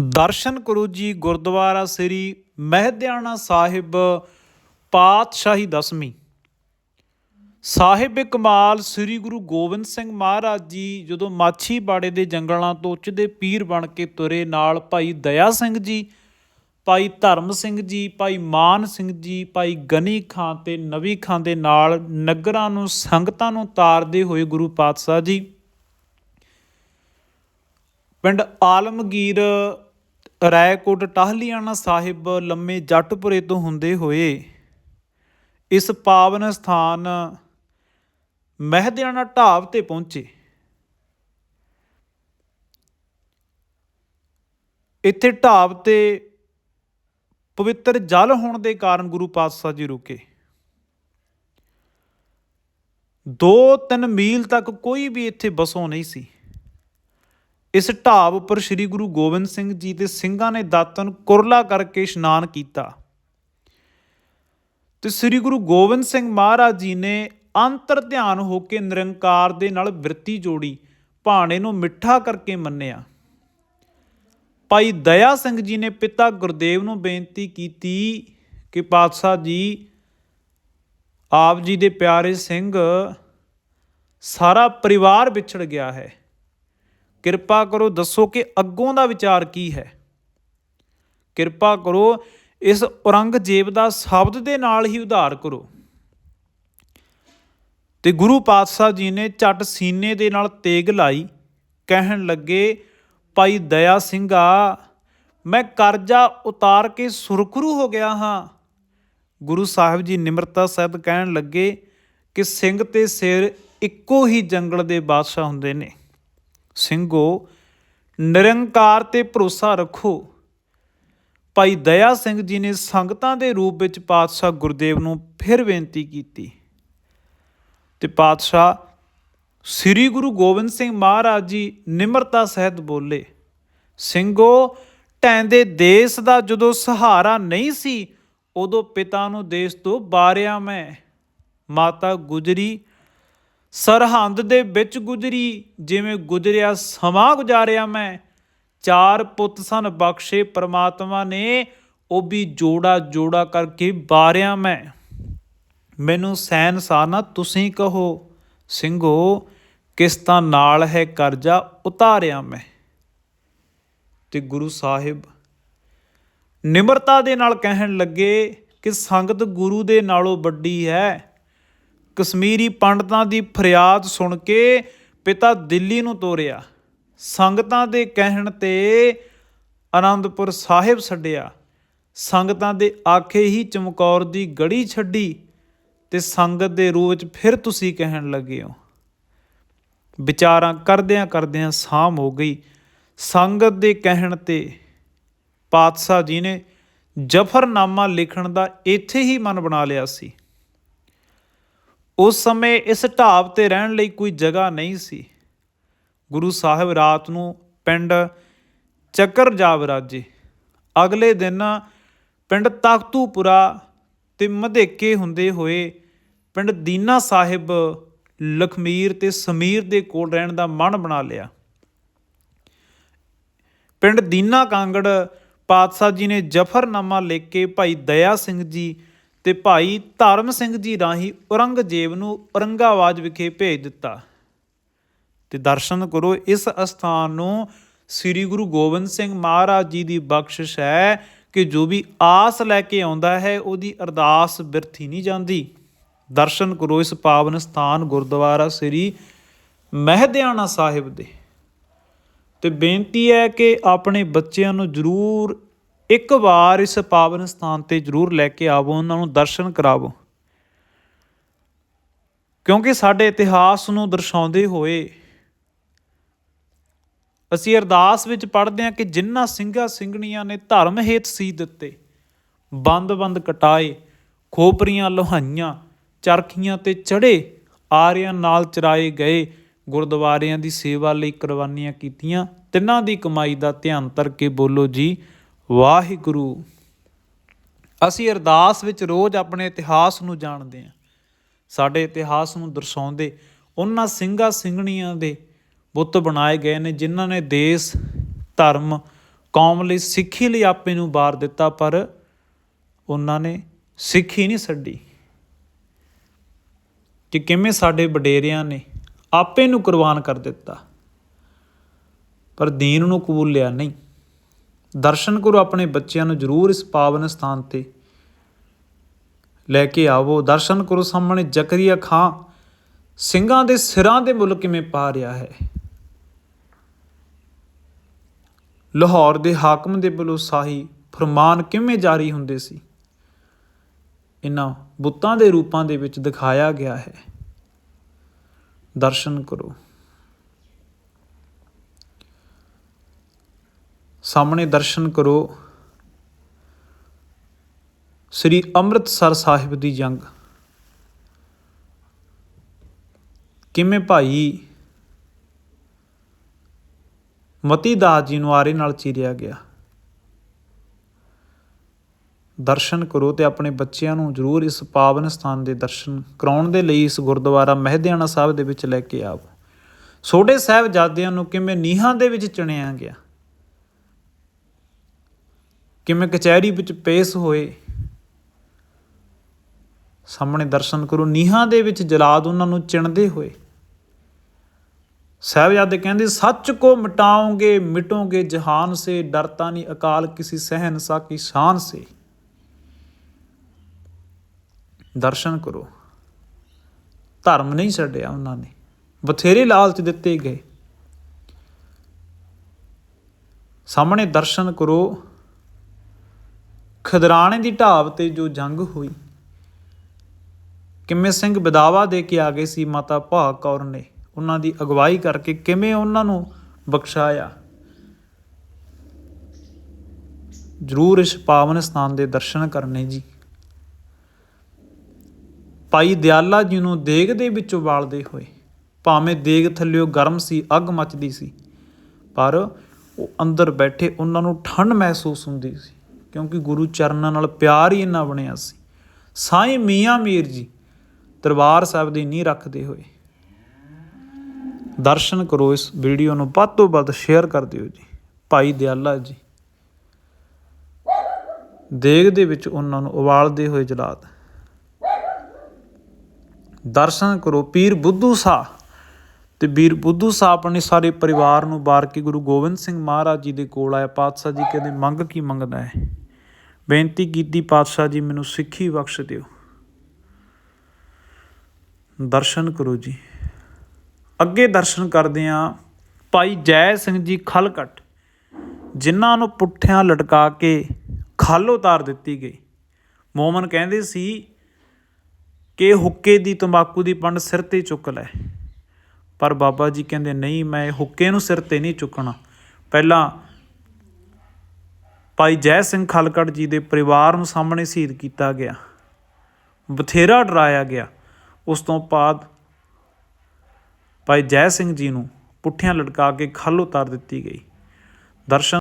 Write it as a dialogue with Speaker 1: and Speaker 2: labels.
Speaker 1: ਦਰਸ਼ਨ ਕਰੋ ਜੀ ਗੁਰਦੁਆਰਾ ਸ੍ਰੀ ਮਹਿਦਿਆਣਾ ਸਾਹਿਬ ਪਾਤਸ਼ਾਹੀ ਦਸਵੀਂ। ਸਾਹਿਬ ਕਮਾਲ ਸ੍ਰੀ ਗੁਰੂ ਗੋਬਿੰਦ ਸਿੰਘ ਮਹਾਰਾਜ ਜੀ ਜਦੋਂ ਮਾਛੀਵਾੜੇ ਦੇ ਜੰਗਲਾਂ ਤੋਂ ਉੱਚਦੇ ਪੀਰ ਬਣ ਕੇ ਤੁਰੇ ਨਾਲ ਭਾਈ ਦਇਆ ਸਿੰਘ ਜੀ, ਭਾਈ ਧਰਮ ਸਿੰਘ ਜੀ, ਭਾਈ ਮਾਨ ਸਿੰਘ ਜੀ, ਭਾਈ ਗਨੀ ਖਾਂ ਤੇ ਨਵੀ ਖਾਂ ਦੇ ਨਾਲ ਨਗਰਾਂ ਨੂੰ ਸੰਗਤਾਂ ਨੂੰ ਤਾਰਦੇ ਹੋਏ ਗੁਰੂ ਪਾਤਸ਼ਾਹ ਜੀ ਪਿੰਡ ਆਲਮਗੀਰ, ਰਾਏਕੋਟ ਟਾਹਲੀਆਣਾ ਸਾਹਿਬ ਲੰਮੇ ਜੱਟਪੁਰੇ ਤੋਂ ਹੁੰਦੇ ਹੋਏ ਇਸ ਪਾਵਨ ਸਥਾਨ ਮਹਿਦਿਆਣਾ ਢਾਬ ਤੇ ਪਹੁੰਚੇ। ਇੱਥੇ ਢਾਬ ਤੇ ਪਵਿੱਤਰ ਜਲ ਹੋਣ ਦੇ ਕਾਰਨ ਗੁਰੂ ਪਾਤਸ਼ਾਹ ਜੀ ਰੁਕੇ। 2-3 ਮੀਲ ਤੱਕ ਕੋਈ ਵੀ ਇੱਥੇ ਬਸੋਂ ਨਹੀਂ ਸੀ। ਇਸ ਢਾਬ ਉੱਪਰ ਸ੍ਰੀ ਗੁਰੂ ਗੋਬਿੰਦ ਸਿੰਘ ਜੀ ਦੇ ਸਿੰਘਾਂ ਨੇ ਦਾਤਨ ਕੁਰਲਾ ਕਰਕੇ ਇਸ਼ਨਾਨ ਕੀਤਾ। ਤੇ ਸ੍ਰੀ ਗੁਰੂ ਗੋਬਿੰਦ ਸਿੰਘ ਮਹਾਰਾਜ ਜੀ ਨੇ ਅੰਤਰ ਧਿਆਨ ਹੋ ਕੇ ਨਿਰੰਕਾਰ ਦੇ ਨਾਲ ਬਿਰਤੀ ਜੋੜੀ ਭਾਣੇ ਨੂੰ ਮਿੱਠਾ ਕਰਕੇ ਮੰਨਿਆ। ਭਾਈ ਦਇਆ ਸਿੰਘ ਜੀ ਨੇ ਪਿਤਾ ਗੁਰਦੇਵ ਨੂੰ ਬੇਨਤੀ ਕੀਤੀ ਕਿ ਪਾਤਸ਼ਾਹ ਜੀ, ਆਪ ਜੀ ਦੇ ਪਿਆਰੇ ਸਿੰਘ, ਸਾਰਾ ਪਰਿਵਾਰ ਵਿਛੜ ਗਿਆ ਹੈ। ਕਿਰਪਾ ਕਰੋ, ਦੱਸੋ ਕਿ ਅੱਗੋਂ ਦਾ ਵਿਚਾਰ ਕੀ ਹੈ? ਕਿਰਪਾ ਕਰੋ, ਇਸ ਔਰੰਗਜ਼ੇਬ ਦਾ ਸ਼ਬਦ ਦੇ ਨਾਲ ਹੀ ਉਧਾਰ ਕਰੋ। ਤੇ ਗੁਰੂ ਪਾਤਸ਼ਾਹ ਜੀ ਨੇ ਝਟ ਸੀਨੇ ਦੇ ਨਾਲ ਤੇਗ ਲਾਈ, ਕਹਿਣ ਲੱਗੇ, ਭਾਈ ਦਇਆ ਸਿੰਘਾ, ਮੈਂ ਕਰਜ਼ਾ ਉਤਾਰ ਕੇ ਸੁਰਖਰੂ ਹੋ ਗਿਆ ਹਾਂ। ਗੁਰੂ ਸਾਹਿਬ ਜੀ ਨਿਮਰਤਾ ਸਹਿਤ ਕਹਿਣ ਲੱਗੇ ਕਿ ਸਿੰਘ ਤੇ ਸਿਰ ਇੱਕੋ ਹੀ ਜੰਗਲ ਦੇ ਬਾਦਸ਼ਾਹ ਹੁੰਦੇ ਨੇ। ਸਿੰਘੋ, ਨਿਰੰਕਾਰ ਤੇ ਭਰੋਸਾ ਰੱਖੋ। ਭਾਈ ਦਇਆ ਸਿੰਘ ਜੀ ਨੇ ਸੰਗਤਾਂ ਦੇ ਰੂਪ ਵਿੱਚ ਪਾਤਸ਼ਾਹ ਗੁਰਦੇਵ ਨੂੰ ਫਿਰ ਬੇਨਤੀ ਕੀਤੀ। ਤੇ ਪਾਤਸ਼ਾਹ ਸ੍ਰੀ ਗੁਰੂ ਗੋਬਿੰਦ ਸਿੰਘ ਮਹਾਰਾਜ ਜੀ ਨਿਮਰਤਾ ਸਹਿਤ ਬੋਲੇ, ਸਿੰਘੋ ਟੈਂਦੇ ਦੇਸ਼ ਦਾ ਜਦੋਂ ਸਹਾਰਾ ਨਹੀਂ ਸੀ, ਉਦੋਂ ਪਿਤਾ ਨੂੰ ਦੇਸ਼ ਤੋਂ ਬਾਰਿਆ ਮੈਂ। ਮਾਤਾ ਗੁਜਰੀ ਸਰਹੰਦ ਦੇ ਵਿੱਚ ਗੁਜਰੀ, ਜਿਵੇਂ ਗੁਜਰਿਆ ਸਮਾਂ ਗੁਜ਼ਾਰਿਆ ਮੈਂ, ਚਾਰ ਪੁੱਤ ਸਨ ਬਖਸ਼ੇ, ਪ੍ਰਮਾਤਮਾ ਨੇ ਉਹ ਵੀ ਜੋੜਾ ਜੋੜਾ ਕਰਕੇ ਬਾਰਿਆ ਮੈਂ। ਮੈਨੂੰ ਸੈਨਸਾਰ ਨਾ ਤੁਸੀਂ ਕਹੋ, ਸਿੰਘੋ ਕਿਸ਼ਤਾਂ ਨਾਲ ਹੈ ਕਰਜ਼ਾ ਉਤਾਰਿਆ ਮੈਂ? ਤੇ ਗੁਰੂ ਸਾਹਿਬ ਨਿਮਰਤਾ ਦੇ ਨਾਲ ਕਹਿਣ ਲੱਗੇ ਕਿ ਸੰਗਤ ਗੁਰੂ ਦੇ ਨਾਲੋਂ ਵੱਡੀ ਹੈ। ਕਸ਼ਮੀਰੀ ਪੰਡਤਾਂ ਦੀ ਫਰਿਆਦ ਸੁਣ ਕੇ ਪਿਤਾ ਦਿੱਲੀ ਨੂੰ ਤੋਰਿਆ। ਸੰਗਤਾਂ ਦੇ ਕਹਿਣ ਤੇ ਆਨੰਦਪੁਰ ਸਾਹਿਬ ਛੱਡਿਆ। ਸੰਗਤਾਂ ਦੇ ਆਖੇ ਹੀ ਚਮਕੌਰ ਦੀ ਗੜੀ ਛੱਡੀ ਤੇ ਸੰਗਤ ਦੇ ਰੂਪ ਵਿੱਚ ਫਿਰ ਤੁਸੀਂ ਕਹਿਣ ਲੱਗੇ ਹੋ। ਵਿਚਾਰਾਂ ਕਰਦਿਆਂ ਕਰਦਿਆਂ ਸਾਮ ਹੋ ਗਈ। ਸੰਗਤ ਦੇ ਕਹਿਣ ਤੇ ਪਾਤਸ਼ਾਹ ਜੀ ਨੇ ਜਫਰਨਾਮਾ ਲਿਖਣ ਦਾ ਇੱਥੇ ਹੀ ਮਨ ਬਣਾ ਲਿਆ ਸੀ। ਉਸ ਸਮੇਂ ਇਸ ਢਾਬ ਤੇ ਰਹਿਣ ਲਈ ਕੋਈ ਜਗ੍ਹਾ ਨਹੀਂ ਸੀ। ਗੁਰੂ ਸਾਹਿਬ ਰਾਤ ਨੂੰ ਪਿੰਡ ਚੱਕਰ ਜਾ ਵਿਰਾਜੇ ਅਗਲੇ ਦਿਨ ਪਿੰਡ ਤਖਤੂਪੁਰਾ ਤੇ ਮਧੇਕੇ ਹੁੰਦੇ ਹੋਏ ਪਿੰਡ ਦੀਨਾ ਸਾਹਿਬ ਲਖਮੀਰ ਤੇ ਸਮੀਰ ਦੇ ਕੋਲ ਰਹਿਣ ਦਾ ਮਨ ਬਣਾ ਲਿਆ। ਪਿੰਡ ਦੀਨਾ ਕਾਂਗੜ ਪਾਤਸ਼ਾਹ ਜੀ ਨੇ ਜਫਰਨਾਮਾ ਲਿਖ ਕੇ ਭਾਈ ਦਇਆ ਸਿੰਘ ਜੀ ਤੇ ਭਾਈ ਧਰਮ ਸਿੰਘ ਜੀ ਰਾਹੀਂ ਔਰੰਗਜ਼ੇਬ ਨੂੰ ਔਰੰਗਾਬਾਦ ਵਿਖੇ ਭੇਜ ਦਿੱਤਾ। ਤੇ ਦਰਸ਼ਨ ਕਰੋ, ਇਸ ਅਸਥਾਨ ਨੂੰ ਸ੍ਰੀ ਗੁਰੂ ਗੋਬਿੰਦ ਸਿੰਘ ਮਹਾਰਾਜ ਜੀ ਦੀ ਬਖਸ਼ਿਸ਼ ਹੈ ਕਿ ਜੋ ਵੀ ਆਸ ਲੈ ਕੇ ਆਉਂਦਾ ਹੈ, ਉਹਦੀ ਅਰਦਾਸ ਬਿਰਥੀ ਨਹੀਂ ਜਾਂਦੀ। ਦਰਸ਼ਨ ਕਰੋ, ਇਸ ਪਾਵਨ ਸਥਾਨ ਗੁਰਦੁਆਰਾ ਸ੍ਰੀ ਮਹਿਦਿਆਣਾ ਸਾਹਿਬ ਦੇ। ਤੇ ਬੇਨਤੀ ਹੈ ਕਿ ਆਪਣੇ ਬੱਚਿਆਂ ਨੂੰ ਜ਼ਰੂਰ ਇੱਕ ਵਾਰ ਇਸ ਪਾਵਨ ਸਥਾਨ ਤੇ ਜ਼ਰੂਰ ਲੈ ਕੇ ਆਵੋ, ਉਹਨਾਂ ਨੂੰ ਦਰਸ਼ਨ ਕਰਾਵੋ। ਕਿਉਂਕਿ ਸਾਡੇ ਇਤਿਹਾਸ ਨੂੰ ਦਰਸਾਉਂਦੇ ਹੋਏ ਅਸੀਂ ਅਰਦਾਸ ਵਿੱਚ ਪੜ੍ਹਦੇ ਹਾਂ ਕਿ ਜਿਨ੍ਹਾਂ ਸਿੰਘਾਂ ਸਿੰਘਣੀਆਂ ਨੇ ਧਰਮ ਹੇਤ ਸੀ ਦਿੱਤੇ, ਬੰਦ-ਬੰਦ ਕਟਾਏ, ਖੋਪਰੀਆਂ ਲੋਹਾਈਆਂ, ਚਰਖੀਆਂ ਤੇ ਚੜੇ ਆਰਿਆਂ ਨਾਲ ਚਰਾਏ ਗਏ, ਗੁਰਦੁਆਰਿਆਂ ਦੀ ਸੇਵਾ ਲਈ ਕੁਰਬਾਨੀਆਂ ਕੀਤੀਆਂ, ਤਿੰਨਾਂ ਦੀ ਕਮਾਈ ਦਾ ਧਿਆਨ ਧਰ ਕੇ ਬੋਲੋ ਜੀ ਵਾਹਿਗੁਰੂ, ਅਸੀਂ ਅਰਦਾਸ ਵਿੱਚ ਰੋਜ਼ ਆਪਣੇ ਇਤਿਹਾਸ ਨੂੰ ਜਾਣਦੇ ਹਾਂ। ਸਾਡੇ ਇਤਿਹਾਸ ਨੂੰ ਦਰਸਾਉਂਦੇ, ਉਹਨਾਂ ਸਿੰਘਾਂ ਸਿੰਘਣੀਆਂ ਦੇ ਬੁੱਤ ਬਣਾਏ ਗਏ ਨੇ, ਜਿਨ੍ਹਾਂ ਨੇ ਦੇਸ਼, ਧਰਮ, ਕੌਮ ਲਈ, ਸਿੱਖੀ ਲਈ ਆਪੇ ਨੂੰ ਬਾਰ ਦਿੱਤਾ, ਪਰ ਉਹਨਾਂ ਨੇ ਸਿੱਖੀ ਨਹੀਂ ਛੱਡੀ ਕਿ ਕਿਵੇਂ ਸਾਡੇ ਵਡੇਰਿਆਂ ਨੇ ਆਪੇ ਨੂੰ ਕੁਰਬਾਨ ਕਰ ਦਿੱਤਾ। ਪਰ ਦੀਨ ਨੂੰ ਕਬੂਲਿਆ ਨਹੀਂ। ਦਰਸ਼ਨ ਕਰੋ ਆਪਣੇ ਬੱਚਿਆਂ ਨੂੰ ਜ਼ਰੂਰ ਇਸ ਪਾਵਨ ਸਥਾਨ ਤੇ। ਲੈ ਕੇ ਆਵੋ, ਦਰਸ਼ਨ ਕਰੋ ਸਾਹਮਣੇ ਜ਼ਕਰੀਆ ਖਾਂ। ਸਿੰਘਾਂ ਦੇ ਸਿਰਾਂ ਦੇ ਮੁੱਲ ਕਿਵੇਂ ਪਾ ਰਿਹਾ ਹੈ? ਲਾਹੌਰ ਦੇ ਹਾਕਮ ਦੇ ਵੱਲੋਂ ਸਾਹੀ ਫਰਮਾਨ ਕਿਵੇਂ ਜਾਰੀ ਹੁੰਦੇ ਸੀ? ਇਹਨਾਂ ਬੁੱਤਾਂ ਦੇ ਰੂਪਾਂ ਦੇ ਵਿੱਚ ਦਿਖਾਇਆ ਗਿਆ ਹੈ। ਦਰਸ਼ਨ ਕਰੋ। ਸਾਹਮਣੇ ਦਰਸ਼ਨ ਕਰੋ। ਸ੍ਰੀ ਅੰਮ੍ਰਿਤਸਰ ਸਾਹਿਬ ਦੀ ਜੰਗ। ਕਿਵੇਂ ਭਾਈ ਮਤੀ ਦਾਸ ਜੀ ਨੂੰ ਆਰੇ ਨਾਲ ਚੀਰਿਆ ਗਿਆ? ਦਰਸ਼ਨ ਕਰੋ ਤੇ ਆਪਣੇ ਬੱਚਿਆਂ ਨੂੰ ਜ਼ਰੂਰ ਇਸ ਪਾਵਨ ਸਥਾਨ ਦੇ ਦਰਸ਼ਨ ਕਰਾਉਣ ਦੇ ਲਈ ਇਸ ਗੁਰਦੁਆਰਾ ਮਹਿਦਿਆਣਾ ਸਾਹਿਬ ਦੇ ਵਿੱਚ ਲੈ ਕੇ ਆਓ। ਛੋਟੇ ਸਾਹਿਬਜ਼ਾਦਿਆਂ ਨੂੰ ਕਿਵੇਂ ਨੀਹਾਂ ਦੇ ਵਿੱਚ ਚਿਣਿਆ ਗਿਆ? ਕਿਵੇਂ ਕਚਹਿਰੀ ਵਿੱਚ ਪੇਸ਼ ਹੋਏ, ਸਾਹਮਣੇ ਦਰਸ਼ਨ ਕਰੋ, ਨੀਹਾਂ ਦੇ ਵਿੱਚ ਜਲਾਦ ਉਹਨਾਂ ਨੂੰ ਚਿਣਦੇ ਹੋਏ। ਸਾਹਿਬਜ਼ਾਦੇ ਕਹਿੰਦੇ, ਸੱਚ ਕੋ ਮਿਟਾਓਗੇ, ਮਿਟੋਗੇ ਜਹਾਨ ਸੇ ਡਰਤਾ ਨਹੀਂ ਅਕਾਲ ਕਿਸੇ ਸਹਿਨਸਾ ਕੀ ਸ਼ਾਨ ਸੇ। ਦਰਸ਼ਨ ਕਰੋ। ਧਰਮ ਨਹੀਂ ਛੱਡਿਆ ਉਹਨਾਂ ਨੇ। ਬਥੇਰੇ ਲਾਲਚ ਦਿੱਤੇ ਗਏ। ਸਾਹਮਣੇ ਦਰਸ਼ਨ ਕਰੋ। ਖਦਰਾਣੇ ਦੀ ਢਾਬ ਤੇ ਜੋ ਜੰਗ ਹੋਈ। ਕਿਵੇਂ ਸਿੰਘ ਬਦਾਵਾ ਦੇ ਕੇ ਆ ਗਏ ਸੀ ਮਾਤਾ ਭਾਗ ਕੌਰ ਨੇ। ਉਹਨਾਂ ਦੀ ਅਗਵਾਈ ਕਰਕੇ ਕਿਵੇਂ ਉਹਨਾਂ ਨੂੰ ਬਖਸ਼ਾਇਆ। ਜ਼ਰੂਰ ਇਸ ਪਾਵਨ ਸਥਾਨ ਦੇ ਦਰਸ਼ਨ ਕਰਨੇ ਜੀ। ਭਾਈ ਦਿਆਲਾ ਜੀ ਨੂੰ ਦੇਗ ਦੇ ਵਿੱਚੋਂ ਉਬਾਲਦੇ ਹੋਏ, ਭਾਵੇਂ ਦੇਗ ਥੱਲਿਓ ਗਰਮ ਸੀ, ਅੱਗ ਮੱਚਦੀ ਸੀ, ਪਰ ਉਹ ਅੰਦਰ ਬੈਠੇ ਉਹਨਾਂ ਨੂੰ ਠੰਡ ਮਹਿਸੂਸ ਹੁੰਦੀ ਸੀ। ਕਿਉਂਕਿ ਗੁਰੂ ਚਰਨਾਂ ਨਾਲ ਪਿਆਰ ਹੀ ਇੰਨਾ ਬਣਿਆ ਸੀ। ਸਾਈਂ ਮੀਆਂ ਮੀਰ ਜੀ ਦਰਬਾਰ ਸਾਹਿਬ ਦੀ ਨੀਂਹ ਰੱਖਦੇ ਹੋਏ। ਦਰਸ਼ਨ ਕਰੋ ਇਸ ਵੀਡੀਓ ਨੂੰ, ਵੱਧ ਤੋਂ ਵੱਧ ਸ਼ੇਅਰ ਕਰ ਦਿਓ ਜੀ। ਭਾਈ ਦਿਆਲਾ ਜੀ। ਦੇਗ ਦੇ ਵਿੱਚ ਉਹਨਾਂ ਨੂੰ ਉਬਾਲਦੇ ਹੋਏ ਜਲਾਦ। ਦਰਸ਼ਨ ਕਰੋ ਪੀਰ ਬੁੱਧੂ ਸਾਹਿਬ ਤੇ ਵੀਰ ਬੁੱਧੂ ਸਾਹਿਬ ਆਪਣੇ ਸਾਰੇ ਪਰਿਵਾਰ ਨੂੰ ਬਾਰ ਕੇ ਗੁਰੂ ਗੋਬਿੰਦ ਸਿੰਘ ਮਹਾਰਾਜ ਜੀ ਦੇ ਕੋਲ ਆਇਆ। ਪਾਤਸ਼ਾਹ ਜੀ ਕਹਿੰਦੇ, ਮੰਗ ਕੀ ਮੰਗਦਾ ਹੈ? ਬੇਨਤੀ ਕੀਤੀ ਪਾਤਸ਼ਾਹ ਜੀ, ਮੈਨੂੰ ਸਿੱਖੀ ਬਖਸ਼ ਦਿਓ। ਦਰਸ਼ਨ ਕਰੋ ਜੀ। ਅੱਗੇ ਦਰਸ਼ਨ ਕਰਦੇ ਆ। ਭਾਈ ਜੈ ਸਿੰਘ ਜੀ ਖਲਕਟ ਜਿਨ੍ਹਾਂ ਨੂੰ ਪੁੱਠਿਆਂ ਲਟਕਾ ਕੇ ਖਲ ਉਤਾਰ ਦਿੱਤੀ ਗਈ। ਮੋਮਨ ਕਹਿੰਦੇ ਸੀ ਕਿ ਹੁੱਕੇ ਦੀ ਤੰਬਾਕੂ ਦੀ ਪੰਡ ਸਿਰ ਤੇ ਚੁੱਕ ਲੈ। ਪਰ ਬਾਬਾ ਜੀ ਕਹਿੰਦੇ, ਨਹੀਂ, ਮੈਂ ਹੁੱਕੇ ਨੂੰ ਸਿਰ ਤੇ ਨਹੀਂ ਚੁੱਕਣਾ। ਪਹਿਲਾਂ ਭਾਈ ਜੈ ਸਿੰਘ ਖਲਕੜ ਜੀ ਦੇ ਪਰਿਵਾਰ ਨੂੰ ਸਾਹਮਣੇ ਸ਼ਹੀਦ ਕੀਤਾ ਗਿਆ। ਬਥੇਰਾ ਡਰਾਇਆ ਗਿਆ। ਉਸ ਤੋਂ ਬਾਅਦ ਭਾਈ ਜੈ ਸਿੰਘ ਜੀ ਨੂੰ ਪੁੱਠਿਆਂ ਲਟਕਾ ਕੇ ਖੱਲ ਉਤਾਰ ਦਿੱਤੀ ਗਈ। ਦਰਸ਼ਨ